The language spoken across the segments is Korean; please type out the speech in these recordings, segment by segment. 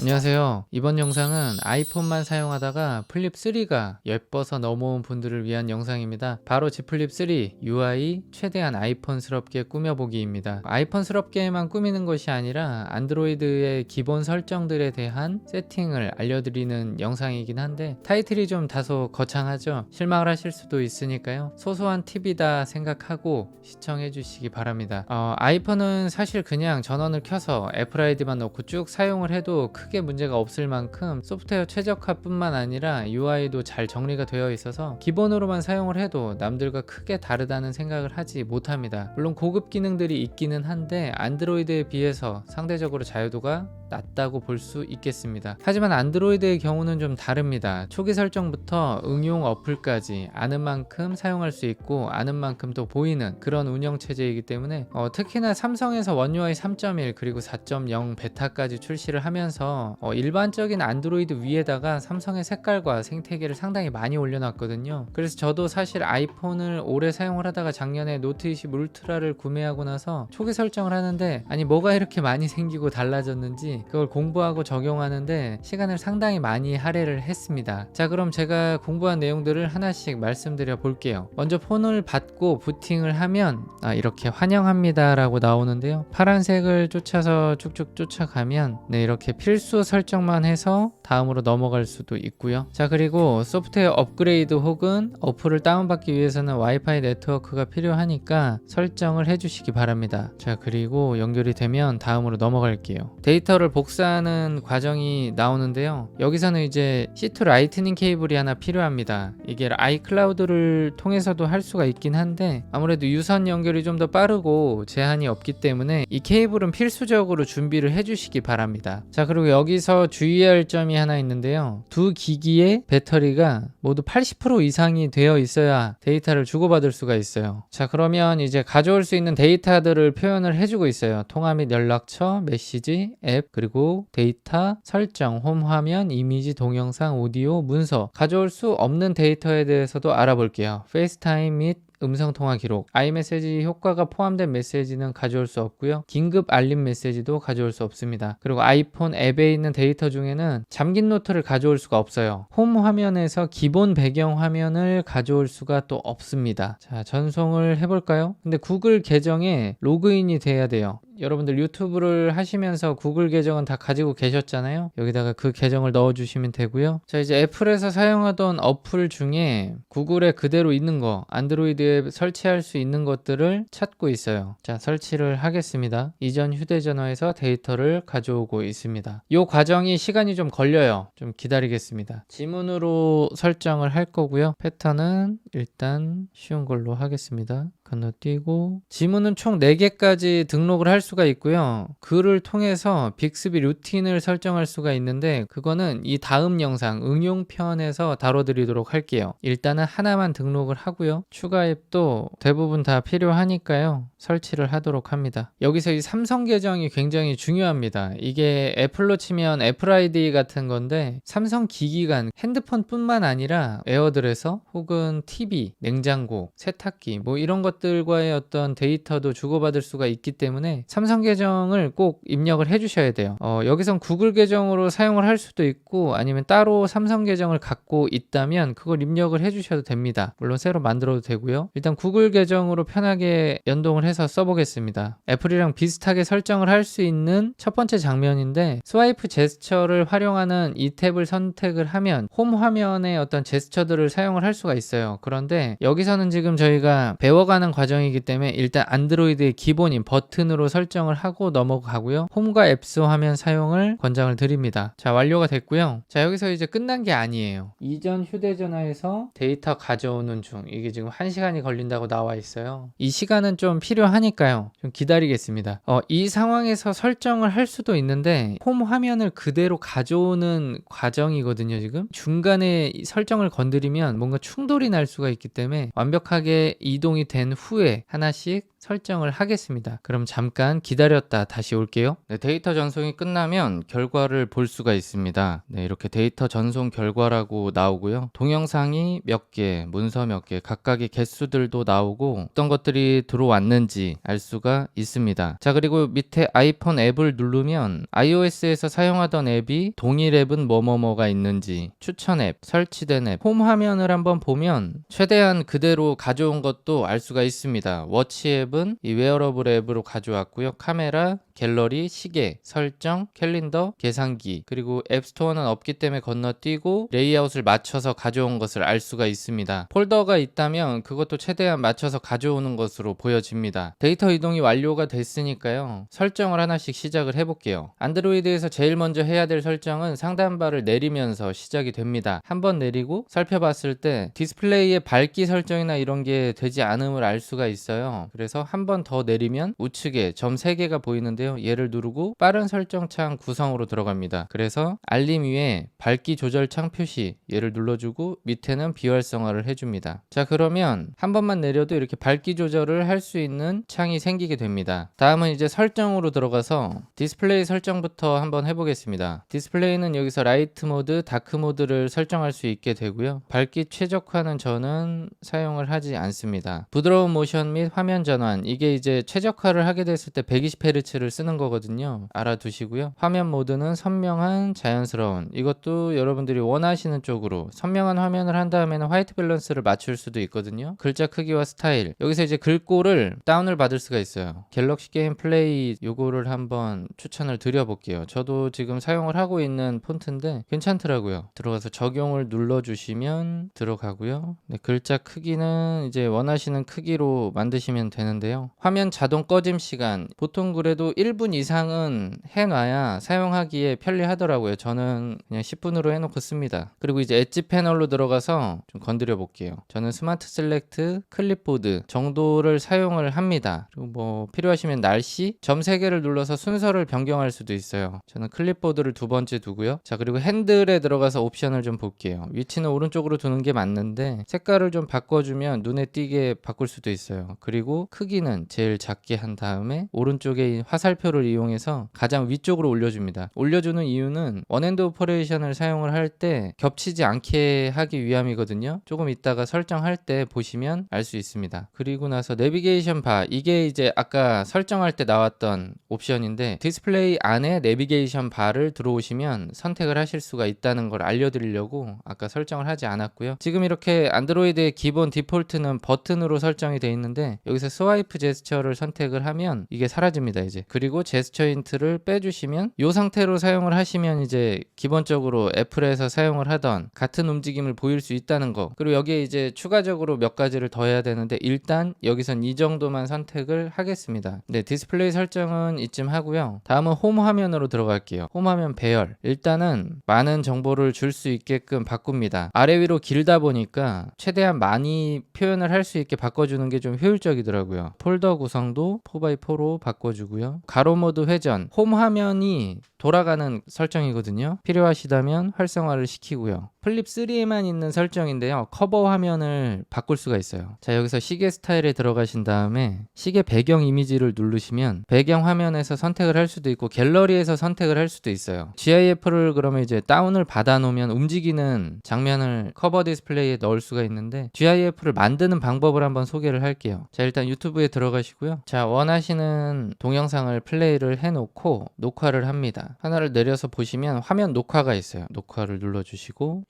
안녕하세요. 이번 영상은 아이폰만 사용하다가 플립 3가 예뻐서 넘어온 분들을 위한 영상입니다. 바로 G 플립 3 UI 최대한 아이폰스럽게 꾸며보기입니다. 아이폰스럽게만 꾸미는 것이 아니라 안드로이드의 기본 설정들에 대한 세팅을 알려드리는 영상이긴 한데 타이틀이 좀 다소 거창하죠. 실망을 하실 수도 있으니까요. 소소한 팁이다 생각하고 시청해 주시기 바랍니다. 어, 아이폰은 사실 그냥 전원을 켜서 애플 아이디만 넣고 쭉 사용을 해도 크게 문제가 없을 만큼 소프트웨어 최적화뿐만 아니라 UI도 잘 정리가 되어 있어서 기본으로만 사용을 해도 남들과 크게 다르다는 생각을 하지 못합니다. 물론 고급 기능들이 있기는 한데 안드로이드에 비해서 상대적으로 자유도가 낮다고 볼 수 있겠습니다. 하지만 안드로이드의 경우는 좀 다릅니다. 초기 설정부터 응용 어플까지 아는 만큼 사용할 수 있고 아는 만큼 또 보이는 그런 운영 체제이기 때문에 어, 특히나 삼성에서 원 UI 3.1 그리고 4.0 베타까지 출시를 하면서 어, 일반적인 안드로이드 위에다가 삼성의 색깔과 생태계를 상당히 많이 올려놨거든요. 그래서 저도 사실 아이폰을 오래 사용을 하다가 작년에 노트 20 울트라를 구매하고 나서 초기 설정을 하는데 아니 뭐가 이렇게 많이 생기고 달라졌는지 그걸 공부하고 적용하는데 시간을 상당히 많이 할애를 했습니다. 자 그럼 제가 공부한 내용들을 하나씩 말씀드려 볼게요. 먼저 폰을 받고 부팅을 하면 아, 이렇게 환영합니다 라고 나오는데요. 파란색을 쫓아서 쭉쭉 쫓아가면 네 이렇게 필수 설정만 해서 다음으로 넘어갈 수도 있고요. 자 그리고 소프트웨어 업그레이드 혹은 어플을 다운받기 위해서는 와이파이 네트워크가 필요하니까 설정을 해주시기 바랍니다. 자 그리고 연결이 되면 다음으로 넘어갈게요. 데이터를 복사하는 과정이 나오는데요. 여기서는 이제 C2 라이트닝 케이블이 하나 필요합니다. 이게 아이클라우드를 통해서도 할 수가 있긴 한데 아무래도 유선 연결이 좀 더 빠르고 제한이 없기 때문에 이 케이블은 필수적으로 준비를 해주시기 바랍니다. 자 그리고 여기서 주의할 점이 하나 있는데요. 두 기기의 배터리가 모두 80% 이상이 되어 있어야 데이터를 주고받을 수가 있어요. 자 그러면 이제 가져올 수 있는 데이터들을 표현을 해주고 있어요. 통화 및 연락처, 메시지, 앱, 그리고 데이터, 설정, 홈 화면, 이미지, 동영상, 오디오, 문서 가져올 수 없는 데이터에 대해서도 알아볼게요. 페이스타임 및 음성 통화 기록, 아이메시지 효과가 포함된 메시지는 가져올 수 없고요. 긴급 알림 메시지도 가져올 수 없습니다. 그리고 아이폰 앱에 있는 데이터 중에는 잠긴 노트를 가져올 수가 없어요. 홈 화면에서 기본 배경 화면을 가져올 수가 또 없습니다. 자, 전송을 해볼까요? 근데 구글 계정에 로그인이 돼야 돼요. 여러분들 유튜브를 하시면서 구글 계정은 다 가지고 계셨잖아요. 여기다가 그 계정을 넣어주시면 되고요. 자 이제 애플에서 사용하던 어플 중에 구글에 그대로 있는 거 안드로이드에 설치할 수 있는 것들을 찾고 있어요. 자 설치를 하겠습니다. 이전 휴대전화에서 데이터를 가져오고 있습니다. 이 과정이 시간이 좀 걸려요. 좀 기다리겠습니다. 지문으로 설정을 할 거고요. 패턴은 일단 쉬운 걸로 하겠습니다. 건너뛰고 지문은 총 4개까지 등록을 할 수가 있고요. 그를 통해서 빅스비 루틴을 설정할 수가 있는데 그거는 이 다음 영상 응용편에서 다뤄드리도록 할게요. 일단은 하나만 등록을 하고요. 추가 앱도 대부분 다 필요하니까요. 설치를 하도록 합니다. 여기서 이 삼성 계정이 굉장히 중요합니다. 이게 애플로 치면 애플 아이디 같은 건데 삼성 기기간 핸드폰뿐만 아니라 에어드레서 혹은 TV, 냉장고, 세탁기 뭐 이런 것 들과의 어떤 데이터도 주고받을 수가 있기 때문에 삼성 계정을 꼭 입력을 해주셔야 돼요. 어, 여기선 구글 계정으로 사용을 할 수도 있고 아니면 따로 삼성 계정을 갖고 있다면 그걸 입력을 해주셔도 됩니다. 물론 새로 만들어도 되고요. 일단 구글 계정으로 편하게 연동을 해서 써보겠습니다. 애플이랑 비슷하게 설정을 할 수 있는 첫 번째 장면인데 스와이프 제스처를 활용하는 이 탭을 선택을 하면 홈 화면의 어떤 제스처들을 사용을 할 수가 있어요. 그런데 여기서는 지금 저희가 배워가는 과정이기 때문에 일단 안드로이드의 기본인 버튼으로 설정을 하고 넘어가고요. 홈과 앱스 화면 사용을 권장을 드립니다. 자, 완료가 됐고요. 자, 여기서 이제 끝난 게 아니에요. 이전 휴대전화에서 데이터 가져오는 중 이게 지금 1시간이 걸린다고 나와 있어요. 이 시간은 좀 필요하니까요. 좀 기다리겠습니다. 어, 이 상황에서 설정을 할 수도 있는데 홈 화면을 그대로 가져오는 과정이거든요, 지금. 중간에 이 설정을 건드리면 뭔가 충돌이 날 수가 있기 때문에 완벽하게 이동이 된 후에 하나씩 설정을 하겠습니다. 그럼 잠깐 기다렸다 다시 올게요. 네, 데이터 전송이 끝나면 결과를 볼 수가 있습니다. 네, 이렇게 데이터 전송 결과라고 나오고요. 동영상이 몇 개, 문서 몇 개, 각각의 개수들도 나오고 어떤 것들이 들어왔는지 알 수가 있습니다. 자, 그리고 밑에 아이폰 앱을 누르면 iOS에서 사용하던 앱이 동일 앱은 뭐뭐뭐가 있는지 추천 앱, 설치된 앱, 홈 화면을 한번 보면 최대한 그대로 가져온 것도 알 수가 있습니다. 워치 앱은 이 웨어러블 앱으로 가져왔고요. 카메라, 갤러리, 시계, 설정, 캘린더, 계산기, 그리고 앱스토어는 없기 때문에 건너뛰고 레이아웃을 맞춰서 가져온 것을 알 수가 있습니다. 폴더가 있다면 그것도 최대한 맞춰서 가져오는 것으로 보여집니다. 데이터 이동이 완료가 됐으니까요. 설정을 하나씩 시작을 해볼게요. 안드로이드에서 제일 먼저 해야 될 설정은 상단바를 내리면서 시작이 됩니다. 한번 내리고 살펴봤을 때 디스플레이의 밝기 설정이나 이런 게 되지 않음을 알 수가 있어요. 그래서 한 번 더 내리면 우측에 점 3개가 보이는데요. 얘를 누르고 빠른 설정 창 구성으로 들어갑니다. 그래서 알림 위에 밝기 조절 창 표시 얘를 눌러주고 밑에는 비활성화를 해줍니다. 자 그러면 한 번만 내려도 이렇게 밝기 조절을 할 수 있는 창이 생기게 됩니다. 다음은 이제 설정으로 들어가서 디스플레이 설정부터 한번 해보겠습니다. 디스플레이는 여기서 라이트 모드, 다크 모드를 설정할 수 있게 되고요. 밝기 최적화는 저는 사용을 하지 않습니다. 부드러운 모션 및 화면 전환 이게 이제 최적화를 하게 됐을 때 120Hz를 쓰는 거거든요. 알아두시고요. 화면 모드는 선명한 자연스러운 이것도 여러분들이 원하시는 쪽으로 선명한 화면을 한 다음에는 화이트 밸런스를 맞출 수도 있거든요. 글자 크기와 스타일 여기서 이제 글꼴을 다운을 받을 수가 있어요. 갤럭시 게임 플레이 요거를 한번 추천을 드려볼게요. 저도 지금 사용을 하고 있는 폰트인데 괜찮더라고요. 들어가서 적용을 눌러주시면 들어가고요. 네, 글자 크기는 이제 원하시는 크기로 만드시면 되는데요. 화면 자동 꺼짐 시간 보통 그래도 1분 이상은 해놔야 사용하기에 편리하더라고요. 저는 그냥 10분으로 해놓고 씁니다. 그리고 이제 엣지 패널로 들어가서 좀 건드려 볼게요. 저는 스마트 셀렉트, 클립보드 정도를 사용을 합니다. 그리고 뭐 필요하시면 날씨, 점 3개를 눌러서 순서를 변경할 수도 있어요. 저는 클립보드를 두 번째 두고요. 자 그리고 핸들에 들어가서 옵션을 좀 볼게요. 위치는 오른쪽으로 두는 게 맞는데 색깔을 좀 바꿔주면 눈에 띄게 바꿀 수도 있어요. 그리고 크기는 제일 작게 한 다음에 오른쪽에 이 화살표를 이용해서 가장 위쪽으로 올려줍니다. 올려주는 이유는 원핸드 오퍼레이션을 사용을 할 때 겹치지 않게 하기 위함이거든요. 조금 이따가 설정할 때 보시면 알 수 있습니다. 그리고 나서 내비게이션 바 이게 이제 아까 설정할 때 나왔던 옵션인데 디스플레이 안에 내비게이션 바를 들어오시면 선택을 하실 수가 있다는 걸 알려드리려고 아까 설정을 하지 않았고요. 지금 이렇게 안드로이드의 기본 디폴트는 버튼으로 설정이 되어 있는데 여기서 스와이프 제스처를 선택을 하면 이게 사라집니다 이제 그리고 제스처 힌트를 빼주시면 이 상태로 사용을 하시면 이제 기본적으로 애플에서 사용을 하던 같은 움직임을 보일 수 있다는 거. 그리고 여기에 이제 추가적으로 몇 가지를 더 해야 되는데 일단 여기선 이 정도만 선택을 하겠습니다. 네 디스플레이 설정은 이쯤 하고요. 다음은 홈 화면으로 들어갈게요. 홈 화면 배열. 일단은 많은 정보를 줄 수 있게끔 바꿉니다. 아래 위로 길다 보니까 최대한 많이 표현을 할 수 있게 바꿔주는 게 좀 효율적이더라고요. 폴더 구성도 4x4로 바꿔주고요 가로 모드 회전 홈 화면이 돌아가는 설정이거든요. 필요하시다면 활성화를 시키고요. 플립 3에만 있는 설정인데요. 커버 화면을 바꿀 수가 있어요. 자 여기서 시계 스타일에 들어가신 다음에 시계 배경 이미지를 누르시면 배경 화면에서 선택을 할 수도 있고 갤러리에서 선택을 할 수도 있어요. GIF를 그러면 이제 다운을 받아 놓으면 움직이는 장면을 커버 디스플레이에 넣을 수가 있는데 GIF를 만드는 방법을 한번 소개를 할게요. 자 일단 유튜브에 들어가시고요. 자 원하시는 동영상을 플레이를 해 놓고 녹화를 합니다. 하나를 내려서 보시면 화면 녹화가 있어요. 녹화를 눌러주시고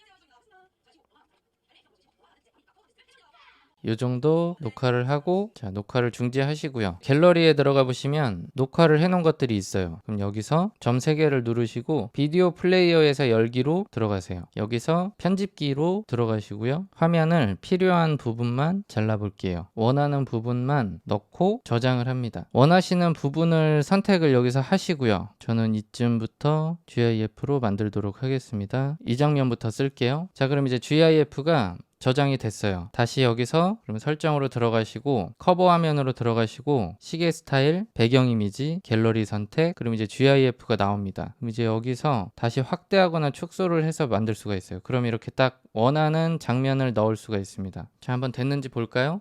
이 정도 녹화를 하고 자 녹화를 중지하시고요. 갤러리에 들어가 보시면 녹화를 해놓은 것들이 있어요. 그럼 여기서 점 3개를 누르시고 비디오 플레이어에서 열기로 들어가세요. 여기서 편집기로 들어가시고요. 화면을 필요한 부분만 잘라 볼게요. 원하는 부분만 넣고 저장을 합니다. 원하시는 부분을 선택을 여기서 하시고요. 저는 이쯤부터 GIF로 만들도록 하겠습니다. 이 장면부터 쓸게요. 자 그럼 이제 GIF가 저장이 됐어요. 다시 여기서 그러면 설정으로 들어가시고 커버 화면으로 들어가시고 시계 스타일, 배경 이미지, 갤러리 선택, 그럼 이제 GIF가 나옵니다. 그럼 이제 여기서 다시 확대하거나 축소를 해서 만들 수가 있어요. 그럼 이렇게 딱 원하는 장면을 넣을 수가 있습니다. 자, 한번 됐는지 볼까요?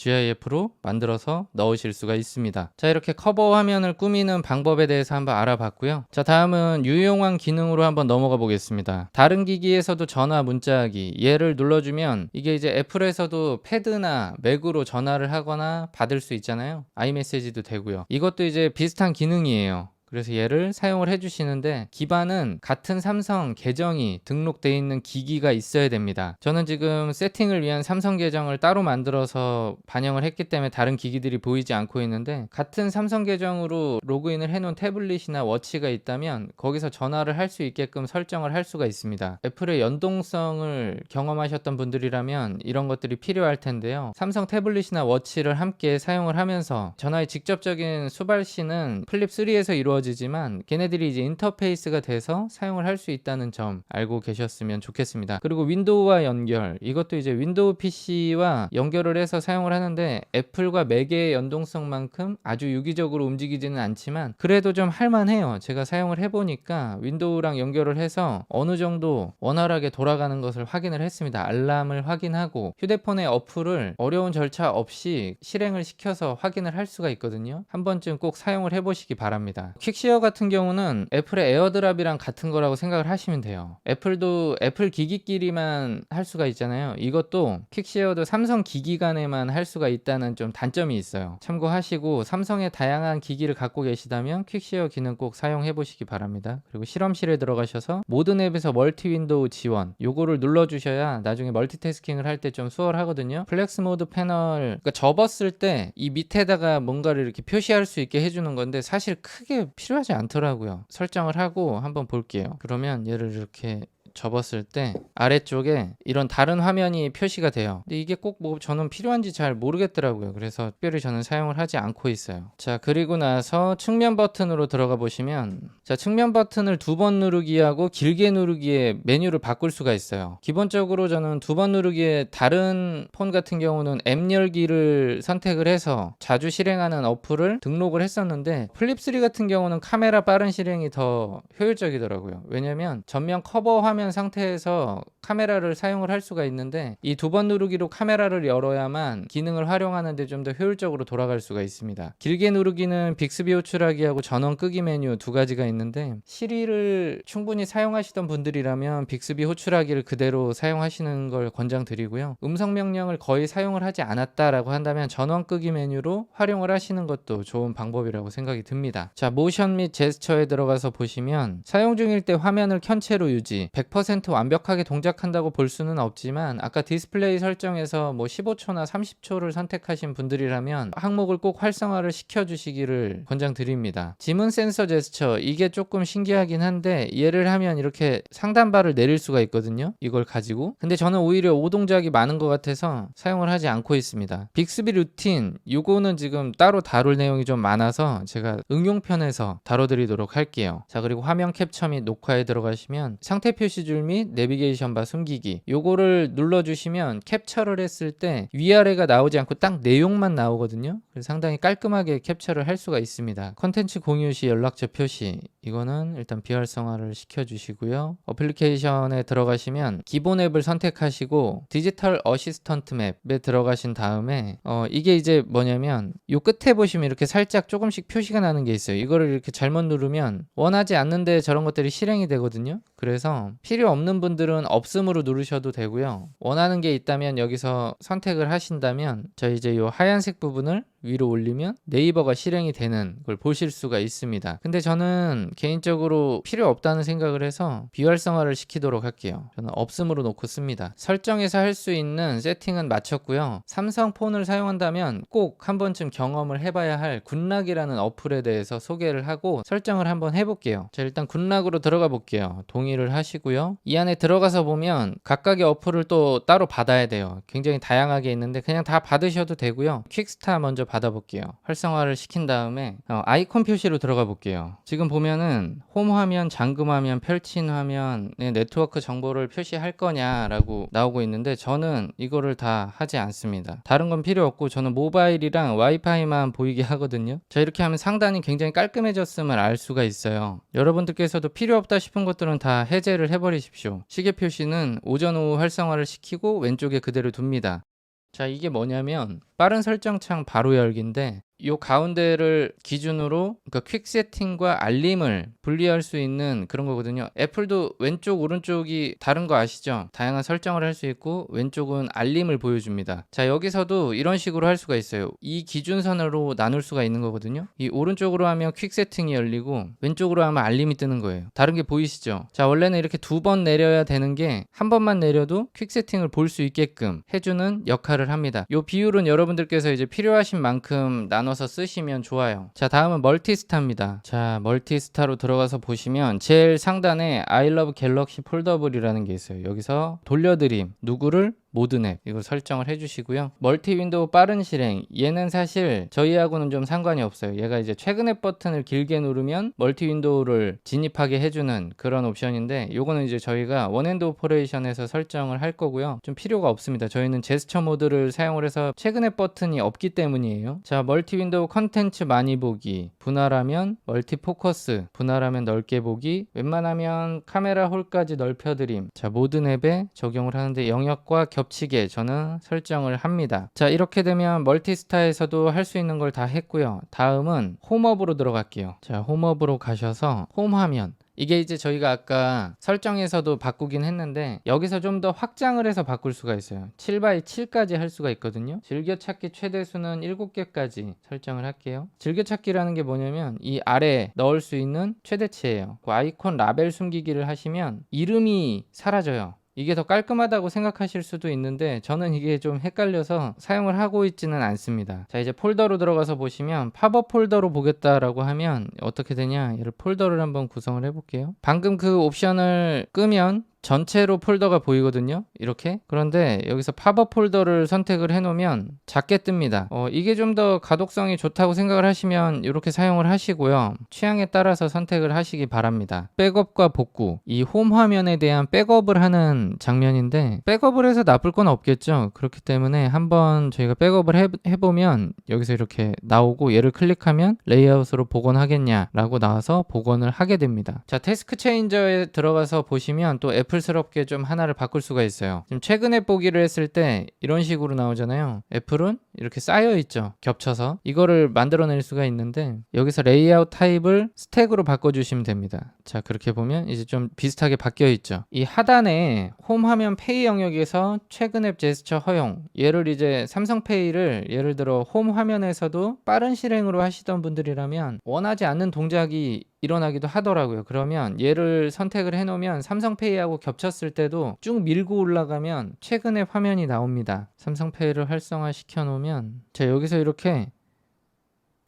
GIF로 만들어서 넣으실 수가 있습니다. 자, 이렇게 커버 화면을 꾸미는 방법에 대해서 한번 알아봤고요. 자, 다음은 유용한 기능으로 한번 넘어가 보겠습니다. 다른 기기에서도 전화 문자하기 얘를 눌러주면 이게 이제 애플에서도 패드나 맥으로 전화를 하거나 받을 수 있잖아요. 아이메시지도 되고요. 이것도 이제 비슷한 기능이에요. 그래서 얘를 사용을 해주시는데 기반은 같은 삼성 계정이 등록되어 있는 기기가 있어야 됩니다. 저는 지금 세팅을 위한 삼성 계정을 따로 만들어서 반영을 했기 때문에 다른 기기들이 보이지 않고 있는데 같은 삼성 계정으로 로그인을 해놓은 태블릿이나 워치가 있다면 거기서 전화를 할 수 있게끔 설정을 할 수가 있습니다. 애플의 연동성을 경험하셨던 분들이라면 이런 것들이 필요할 텐데요. 삼성 태블릿이나 워치를 함께 사용을 하면서 전화의 직접적인 수발시는 플립 3에서 이루어 이루어지지만 걔네들이 이제 인터페이스가 돼서 사용을 할 수 있다는 점 알고 계셨으면 좋겠습니다. 그리고 윈도우와 연결 이것도 이제 윈도우 PC와 연결을 해서 사용을 하는데 애플과 맥의 연동성만큼 아주 유기적으로 움직이지는 않지만 그래도 좀 할만해요. 제가 사용을 해보니까 윈도우랑 연결을 해서 어느 정도 원활하게 돌아가는 것을 확인을 했습니다. 알람을 확인하고 휴대폰의 어플을 어려운 절차 없이 실행을 시켜서 확인을 할 수가 있거든요. 한 번쯤 꼭 사용을 해보시기 바랍니다. 퀵시어 같은 경우는 애플의 에어드랍이랑 같은 거라고 생각을 하시면 돼요. 애플도 애플 기기끼리만 할 수가 있잖아요. 이것도 퀵시어도 삼성 기기 간에만 할 수가 있다는 좀 단점이 있어요. 참고하시고 삼성의 다양한 기기를 갖고 계시다면 퀵시어 기능 꼭 사용해 보시기 바랍니다. 그리고 실험실에 들어가셔서 모든 앱에서 멀티 윈도우 지원 요거를 눌러 주셔야 나중에 멀티태스킹을 할 때 좀 수월하거든요. 플렉스 모드 패널 그러니까 접었을 때 이 밑에다가 뭔가를 이렇게 표시할 수 있게 해주는 건데 사실 크게 필요하지 않더라고요. 설정을 하고 한번 볼게요. 그러면 얘를 이렇게 접었을 때 아래쪽에 이런 다른 화면이 표시가 돼요. 근데 이게 꼭 뭐 저는 필요한지 잘 모르겠더라고요. 그래서 특별히 저는 사용을 하지 않고 있어요. 자, 그리고 나서 측면 버튼으로 들어가 보시면 자, 측면 버튼을 두 번 누르기하고 길게 누르기에 메뉴를 바꿀 수가 있어요. 기본적으로 저는 두 번 누르기에 다른 폰 같은 경우는 앱 열기를 선택을 해서 자주 실행하는 어플을 등록을 했었는데 플립3 같은 경우는 카메라 빠른 실행이 더 효율적이더라고요. 왜냐면 전면 커버 화면 화면 상태에서 카메라를 사용을 할 수가 있는데 이 두 번 누르기로 카메라를 열어야만 기능을 활용하는 데 좀 더 효율적으로 돌아갈 수가 있습니다. 길게 누르기는 빅스비 호출하기하고 전원 끄기 메뉴 두 가지가 있는데 시리를 충분히 사용하시던 분들이라면 빅스비 호출하기를 그대로 사용하시는 걸 권장드리고요. 음성 명령을 거의 사용을 하지 않았다라고 한다면 전원 끄기 메뉴로 활용을 하시는 것도 좋은 방법이라고 생각이 듭니다. 자, 모션 및 제스처에 들어가서 보시면 사용 중일 때 화면을 켠 채로 유지 100% 완벽하게 동작한다고 볼 수는 없지만 아까 디스플레이 설정에서 뭐 15초나 30초를 선택하신 분들이라면 항목을 꼭 활성화를 시켜주시기를 권장드립니다. 지문 센서 제스처 이게 조금 신기하긴 한데 얘를 하면 이렇게 상단바를 내릴 수가 있거든요. 이걸 가지고 근데 저는 오히려 오동작이 많은 것 같아서 사용을 하지 않고 있습니다. 빅스비 루틴 이거는 지금 따로 다룰 내용이 좀 많아서 제가 응용편에서 다뤄드리도록 할게요. 자 그리고 화면 캡처 및 녹화에 들어가시면 상태 표시 표시줄 및 내비게이션 바 숨기기. 요거를 눌러주시면 캡처를 했을 때 위아래가 나오지 않고 딱 내용만 나오거든요. 그래서 상당히 깔끔하게 캡처를 할 수가 있습니다. 컨텐츠 공유 시 연락처 표시. 이거는 일단 비활성화를 시켜주시고요. 어플리케이션에 들어가시면 기본 앱을 선택하시고 디지털 어시스턴트 맵에 들어가신 다음에 어 이게 이제 뭐냐면 요 끝에 보시면 이렇게 살짝 조금씩 표시가 나는 게 있어요. 이거를 이렇게 잘못 누르면 원하지 않는데 저런 것들이 실행이 되거든요. 그래서 필요 없는 분들은 없음으로 누르셔도 되고요. 원하는 게 있다면 여기서 선택을 하신다면 저 이제 이 하얀색 부분을 위로 올리면 네이버가 실행이 되는 걸 보실 수가 있습니다. 근데 저는 개인적으로 필요 없다는 생각을 해서 비활성화를 시키도록 할게요. 저는 없음으로 놓고 씁니다. 설정에서 할 수 있는 세팅은 마쳤고요. 삼성 폰을 사용한다면 꼭 한 번쯤 경험을 해봐야 할 굿락이라는 어플에 대해서 소개를 하고 설정을 한번 해볼게요. 자 일단 굿락으로 들어가 볼게요. 동의를 하시고요. 이 안에 들어가서 보면 각각의 어플을 또 따로 받아야 돼요. 굉장히 다양하게 있는데 그냥 다 받으셔도 되고요. 퀵스타 먼저 받아볼게요. 활성화를 시킨 다음에 어, 아이콘 표시로 들어가 볼게요. 지금 보면은 홈 화면, 잠금 화면, 펼친 화면에 네트워크 정보를 표시할 거냐라고 나오고 있는데 저는 이거를 다 하지 않습니다. 다른 건 필요 없고 저는 모바일이랑 와이파이만 보이게 하거든요. 자 이렇게 하면 상단이 굉장히 깔끔해졌음을 알 수가 있어요. 여러분들께서도 필요 없다 싶은 것들은 다 해제를 해버리십시오. 시계 표시는 오전 오후 활성화를 시키고 왼쪽에 그대로 둡니다. 자, 이게 뭐냐면 빠른 설정창 바로 열기인데 요 가운데를 기준으로 그러니까 퀵 세팅과 알림을 분리할 수 있는 그런 거거든요. 애플도 왼쪽 오른쪽이 다른 거 아시죠? 다양한 설정을 할 수 있고 왼쪽은 알림을 보여줍니다. 자 여기서도 이런 식으로 할 수가 있어요. 이 기준선으로 나눌 수가 있는 거거든요. 이 오른쪽으로 하면 퀵 세팅이 열리고 왼쪽으로 하면 알림이 뜨는 거예요. 다른 게 보이시죠? 자 원래는 이렇게 두 번 내려야 되는 게 한 번만 내려도 퀵 세팅을 볼 수 있게끔 해주는 역할을 합니다. 요 비율은 여러분들께서 이제 필요하신 만큼 나눠 서 쓰시면 좋아요. 자 다음은 멀티스타입니다. 자 멀티스타로 들어가서 보시면 제일 상단에 I love 갤럭시 폴더블이라는 게 있어요. 여기서 돌려드림 누구를 모든 앱 이걸 설정을 해주시고요. 멀티 윈도우 빠른 실행 얘는 사실 저희하고는 좀 상관이 없어요. 얘가 이제 최근 앱 버튼을 길게 누르면 멀티 윈도우를 진입하게 해주는 그런 옵션인데 요거는 이제 저희가 원핸드 오퍼레이션에서 설정을 할 거고요. 좀 필요가 없습니다. 저희는 제스처 모드를 사용을 해서 최근 앱 버튼이 없기 때문이에요. 자 멀티 윈도우 컨텐츠 많이 보기 분할하면 멀티 포커스 분할하면 넓게 보기 웬만하면 카메라 홀까지 넓혀드림 자 모든 앱에 적용을 하는데 영역과 겹치게 저는 설정을 합니다. 자 이렇게 되면 멀티스타에서도 할 수 있는 걸 다 했고요. 다음은 홈업으로 들어갈게요. 자 홈업으로 가셔서 홈 화면 이게 이제 저희가 아까 설정에서도 바꾸긴 했는데 여기서 좀 더 확장을 해서 바꿀 수가 있어요 7x7까지 할 수가 있거든요 즐겨찾기 최대수는 7개까지 설정을 할게요 즐겨찾기라는 게 뭐냐면 이 아래 넣을 수 있는 최대치예요 그 아이콘 라벨 숨기기를 하시면 이름이 사라져요 이게 더 깔끔하다고 생각하실 수도 있는데 저는 이게 좀 헷갈려서 사용을 하고 있지는 않습니다. 자 이제 폴더로 들어가서 보시면 팝업 폴더로 보겠다라고 하면 어떻게 되냐 얘를 폴더를 한번 구성을 해볼게요. 방금 그 옵션을 끄면 전체로 폴더가 보이거든요. 이렇게. 그런데 여기서 팝업 폴더를 선택을 해놓으면 작게 뜹니다. 어, 이게 좀 더 가독성이 좋다고 생각을 하시면 이렇게 사용을 하시고요. 취향에 따라서 선택을 하시기 바랍니다. 백업과 복구. 이 홈 화면에 대한 백업을 하는 장면인데 백업을 해서 나쁠 건 없겠죠. 그렇기 때문에 한번 저희가 백업을 해, 해보면 여기서 이렇게 나오고 얘를 클릭하면 레이아웃으로 복원하겠냐 라고 나와서 복원을 하게 됩니다. 자, 태스크 체인저에 들어가서 보시면 또 애플스럽게 좀 하나를 바꿀 수가 있어요. 지금 최근에 보기를 했을 때 이런 식으로 나오잖아요. 애플은 이렇게 쌓여 있죠. 겹쳐서 이거를 만들어낼 수가 있는데 여기서 레이아웃 타입을 스택으로 바꿔주시면 됩니다. 자 그렇게 보면 이제 좀 비슷하게 바뀌어 있죠. 이 하단에 홈 화면 페이 영역에서 최근 앱 제스처 허용 얘를 이제 삼성페이를 예를 들어 홈 화면에서도 빠른 실행으로 하시던 분들이라면 원하지 않는 동작이 일어나기도 하더라고요. 그러면 얘를 선택을 해놓으면 삼성페이하고 겹쳤을 때도 쭉 밀고 올라가면 최근에 화면이 나옵니다. 삼성페이를 활성화 시켜 놓으면 자 여기서 이렇게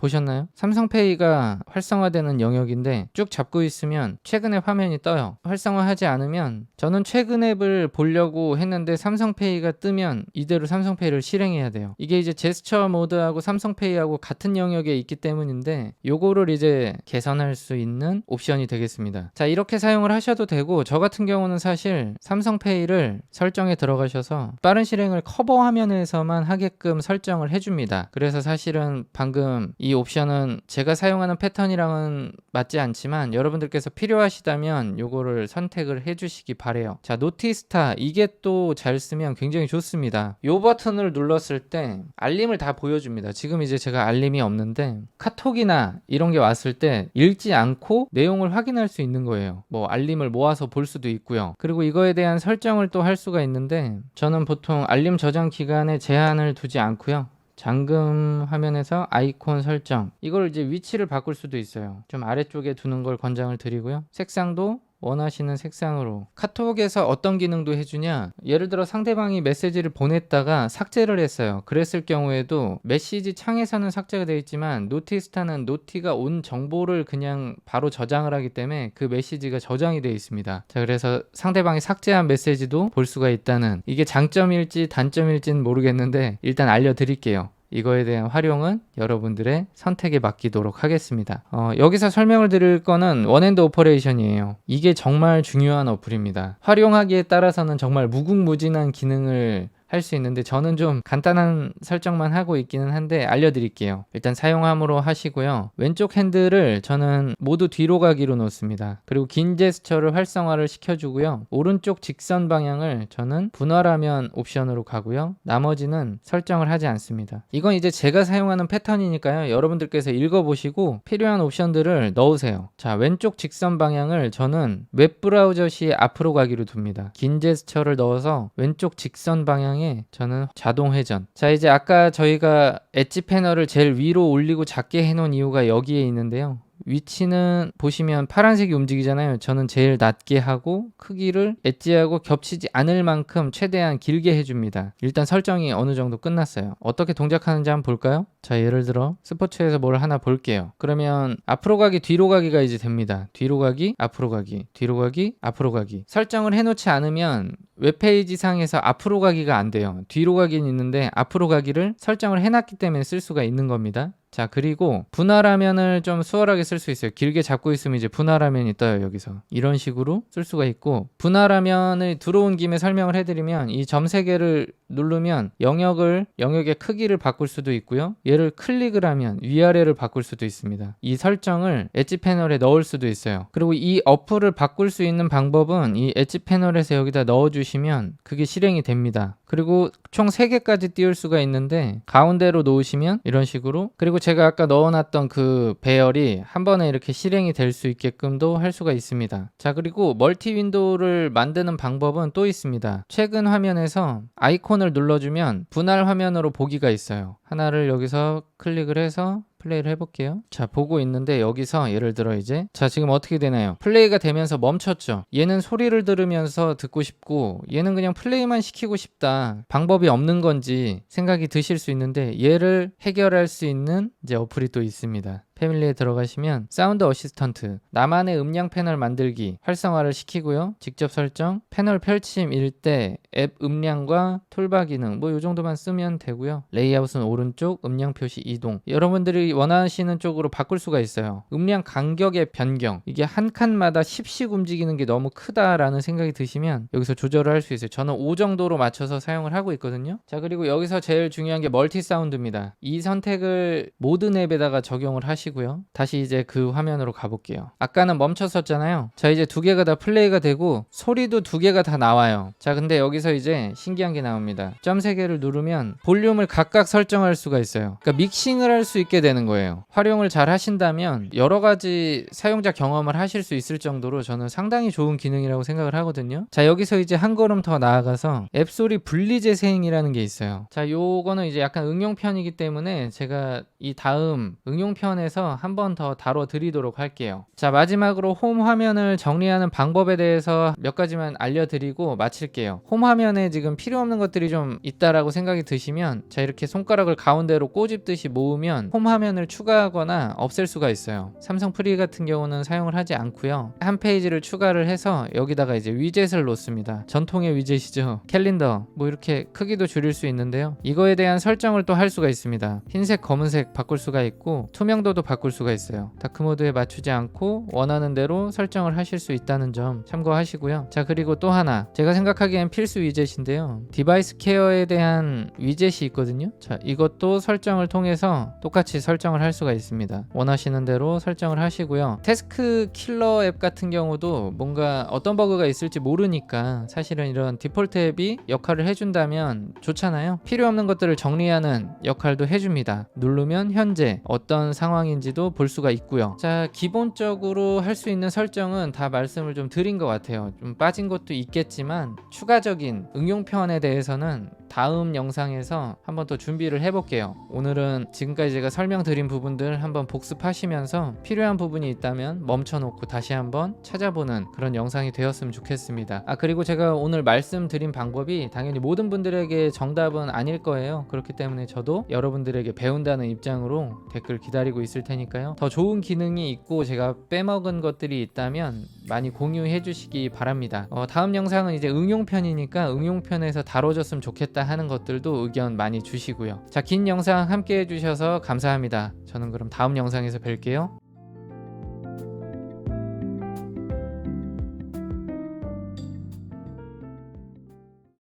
보셨나요? 삼성페이가 활성화되는 영역인데 쭉 잡고 있으면 최근 앱 화면이 떠요. 활성화하지 않으면 저는 최근 앱을 보려고 했는데 삼성페이가 뜨면 이대로 삼성페이를 실행해야 돼요. 이게 이제 제스처 모드하고 삼성페이하고 같은 영역에 있기 때문인데 요거를 이제 개선할 수 있는 옵션이 되겠습니다. 자 이렇게 사용을 하셔도 되고 저 같은 경우는 사실 삼성페이를 설정에 들어가셔서 빠른 실행을 커버 화면에서만 하게끔 설정을 해줍니다. 그래서 사실은 방금 이 옵션은 제가 사용하는 패턴이랑은 맞지 않지만 여러분들께서 필요하시다면 요거를 선택을 해주시기 바래요. 자, 노티스타 이게 또 잘 쓰면 굉장히 좋습니다. 요 버튼을 눌렀을 때 알림을 다 보여줍니다. 지금 이제 제가 알림이 없는데 카톡이나 이런 게 왔을 때 읽지 않고 내용을 확인할 수 있는 거예요. 뭐 알림을 모아서 볼 수도 있고요. 그리고 이거에 대한 설정을 또 할 수가 있는데 저는 보통 알림 저장 기간에 제한을 두지 않고요. 잠금 화면에서 아이콘 설정. 이걸 이제 위치를 바꿀 수도 있어요. 좀 아래쪽에 두는 걸 권장을 드리고요. 색상도 원하시는 색상으로 카톡에서 어떤 기능도 해주냐? 예를 들어 상대방이 메시지를 보냈다가 삭제를 했어요. 그랬을 경우에도 메시지 창에서는 삭제가 되어 있지만 노티스타는 노티가 온 정보를 그냥 바로 저장을 하기 때문에 그 메시지가 저장이 되어 있습니다. 자 그래서 상대방이 삭제한 메시지도 볼 수가 있다는 이게 장점일지 단점일지는 모르겠는데 일단 알려드릴게요 이거에 대한 활용은 여러분들의 선택에 맡기도록 하겠습니다. 어, 여기서 설명을 드릴 거는 원핸드 오퍼레이션이에요. 이게 정말 중요한 어플입니다. 활용하기에 따라서는 정말 무궁무진한 기능을 할 수 있는데 저는 좀 간단한 설정만 하고 있기는 한데 알려드릴게요. 일단 사용함으로 하시고요. 왼쪽 핸들을 저는 모두 뒤로 가기로 놓습니다. 그리고 긴 제스처를 활성화를 시켜주고요. 오른쪽 직선 방향을 저는 분할하면 옵션으로 가고요. 나머지는 설정을 하지 않습니다. 이건 이제 제가 사용하는 패턴이니까요. 여러분들께서 읽어보시고 필요한 옵션들을 넣으세요. 자, 왼쪽 직선 방향을 저는 웹 브라우저 시 앞으로 가기로 둡니다. 긴 제스처를 넣어서 왼쪽 직선 방향에 저는 자동 회전. 자, 이제 아까 저희가 엣지 패널을 제일 위로 올리고 작게 해놓은 이유가 여기에 있는데요. 위치는 보시면 파란색이 움직이잖아요. 저는 제일 낮게 하고 크기를 엣지하고 겹치지 않을 만큼 최대한 길게 해줍니다. 일단 설정이 어느 정도 끝났어요. 어떻게 동작하는지 한번 볼까요? 자, 예를 들어 스포츠에서 뭘 하나 볼게요. 그러면 앞으로 가기, 뒤로 가기가 이제 됩니다. 뒤로 가기, 앞으로 가기, 뒤로 가기, 앞으로 가기. 설정을 해놓지 않으면 웹페이지 상에서 앞으로 가기가 안 돼요. 뒤로 가기는 있는데 앞으로 가기를 설정을 해놨기 때문에 쓸 수가 있는 겁니다. 자, 그리고 분할화면을 좀 수월하게 쓸 수 있어요. 길게 잡고 있으면 이제 분할화면이 떠요, 여기서. 이런 식으로 쓸 수가 있고, 분할화면을 들어온 김에 설명을 해드리면 이 점 세 개를 누르면 영역을, 영역의 크기를 바꿀 수도 있고요. 얘를 클릭을 하면 위아래를 바꿀 수도 있습니다. 이 설정을 엣지 패널에 넣을 수도 있어요. 그리고 이 어플을 바꿀 수 있는 방법은 이 엣지 패널에서 여기다 넣어 주시면 그게 실행이 됩니다. 그리고 총 3개까지 띄울 수가 있는데 가운데로 놓으시면 이런 식으로 그리고 제가 아까 넣어놨던 그 배열이 한 번에 이렇게 실행이 될 수 있게끔도 할 수가 있습니다. 자 그리고 멀티 윈도우를 만드는 방법은 또 있습니다. 최근 화면에서 아이콘을 눌러주면 분할 화면으로 보기가 있어요. 하나를 여기서 클릭을 해서 플레이를 해볼게요. 자, 보고 있는데 여기서 예를 들어 이제 자, 지금 어떻게 되나요? 플레이가 되면서 멈췄죠. 얘는 소리를 들으면서 듣고 싶고 얘는 그냥 플레이만 시키고 싶다. 방법이 없는 건지 생각이 드실 수 있는데 얘를 해결할 수 있는 이제 어플이 또 있습니다. 패밀리에 들어가시면 사운드 어시스턴트 나만의 음량 패널 만들기 활성화를 시키고요. 직접 설정 패널 펼침 일대 앱 음량과 툴바 기능 뭐 이 정도만 쓰면 되고요. 레이아웃은 오른쪽 음량 표시 이동. 여러분들이 원하시는 쪽으로 바꿀 수가 있어요. 음량 간격의 변경. 이게 한 칸마다 10씩 움직이는 게 너무 크다라는 생각이 드시면 여기서 조절을 할 수 있어요. 저는 5 정도로 맞춰서 사용을 하고 있거든요. 자 그리고 여기서 제일 중요한 게 멀티 사운드입니다. 이 선택을 모든 앱에다가 적용을 하시고 하시고요. 다시 이제 그 화면으로 가볼게요. 아까는 멈췄었잖아요. 자, 이제 두 개가 다 플레이가 되고 소리도 두 개가 다 나와요. 자, 근데 여기서 이제 신기한 게 나옵니다. 점 세 개를 누르면 볼륨을 각각 설정할 수가 있어요. 그러니까 믹싱을 할 수 있게 되는 거예요. 활용을 잘 하신다면 여러 가지 사용자 경험을 하실 수 있을 정도로 저는 상당히 좋은 기능이라고 생각을 하거든요. 자, 여기서 이제 한 걸음 더 나아가서 앱소리 분리 재생이라는 게 있어요. 자, 요거는 이제 약간 응용편이기 때문에 제가 이 다음 응용편에서 한 번 더 다뤄드리도록 할게요. 자, 마지막으로 홈 화면을 정리하는 방법에 대해서 몇 가지만 알려드리고 마칠게요. 홈 화면에 지금 필요 없는 것들이 좀 있다라고 생각이 드시면 자, 이렇게 손가락을 가운데로 꼬집듯이 모으면 홈 화면을 추가하거나 없앨 수가 있어요. 삼성 프리 같은 경우는 사용을 하지 않고요. 한 페이지를 추가를 해서 여기다가 이제 위젯을 놓습니다. 전통의 위젯이죠. 캘린더 뭐 이렇게 크기도 줄일 수 있는데요. 이거에 대한 설정을 또 할 수가 있습니다. 흰색, 검은색 바꿀 수가 있고 투명도도 바꿀 수가 있어요. 다크 모드에 맞추지 않고 원하는 대로 설정을 하실 수 있다는 점 참고하시고요. 자 그리고 또 하나 제가 생각하기엔 필수 위젯인데요. 디바이스 케어에 대한 위젯이 있거든요. 자 이것도 설정을 통해서 똑같이 설정을 할 수가 있습니다. 원하시는 대로 설정을 하시고요. 태스크 킬러 앱 같은 경우도 뭔가 어떤 버그가 있을지 모르니까 사실은 이런 디폴트 앱이 역할을 해준다면 좋잖아요. 필요 없는 것들을 정리하는 역할도 해줍니다. 누르면 현재 어떤 상황 인지도 볼 수가 있고요. 자, 기본적으로 할 수 있는 설정은 다 말씀을 좀 드린 것 같아요. 좀 빠진 것도 있겠지만 추가적인 응용편에 대해서는 다음 영상에서 한번 더 준비를 해볼게요. 오늘은 지금까지 제가 설명드린 부분들 한번 복습하시면서 필요한 부분이 있다면 멈춰놓고 다시 한번 찾아보는 그런 영상이 되었으면 좋겠습니다. 아 그리고 제가 오늘 말씀드린 방법이 당연히 모든 분들에게 정답은 아닐 거예요. 그렇기 때문에 저도 여러분들에게 배운다는 입장으로 댓글 기다리고 있을 테니까요. 더 좋은 기능이 있고 제가 빼먹은 것들이 있다면 많이 공유해 주시기 바랍니다. 어, 다음 영상은 이제 응용편이니까 응용편에서 다뤄졌으면 좋 겠다 하는 것들도 의견 많이 주시고요. 자, 긴 영상 함께 해주셔서 감사합니다. 저는 그럼 다음 영상에서 뵐게요.